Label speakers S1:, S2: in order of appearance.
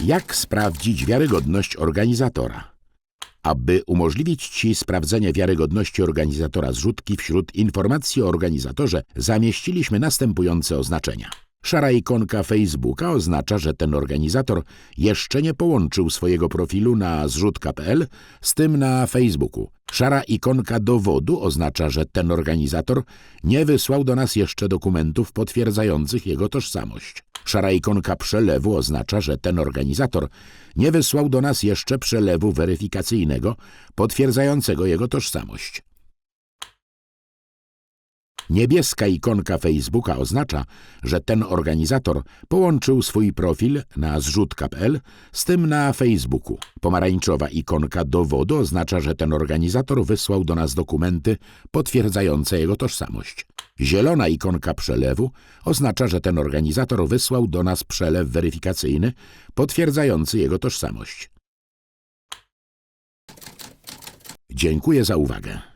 S1: Jak sprawdzić wiarygodność organizatora? Aby umożliwić Ci sprawdzenie wiarygodności organizatora zrzutki wśród informacji o organizatorze, zamieściliśmy następujące oznaczenia. Szara ikonka Facebooka oznacza, że ten organizator jeszcze nie połączył swojego profilu na zrzutka.pl z tym na Facebooku. Szara ikonka dowodu oznacza, że ten organizator nie wysłał do nas jeszcze dokumentów potwierdzających jego tożsamość. Szara ikonka przelewu oznacza, że ten organizator nie wysłał do nas jeszcze przelewu weryfikacyjnego potwierdzającego jego tożsamość. Niebieska ikonka Facebooka oznacza, że ten organizator połączył swój profil na zrzutka.pl z tym na Facebooku. Pomarańczowa ikonka dowodu oznacza, że ten organizator wysłał do nas dokumenty potwierdzające jego tożsamość. Zielona ikonka przelewu oznacza, że ten organizator wysłał do nas przelew weryfikacyjny potwierdzający jego tożsamość. Dziękuję za uwagę.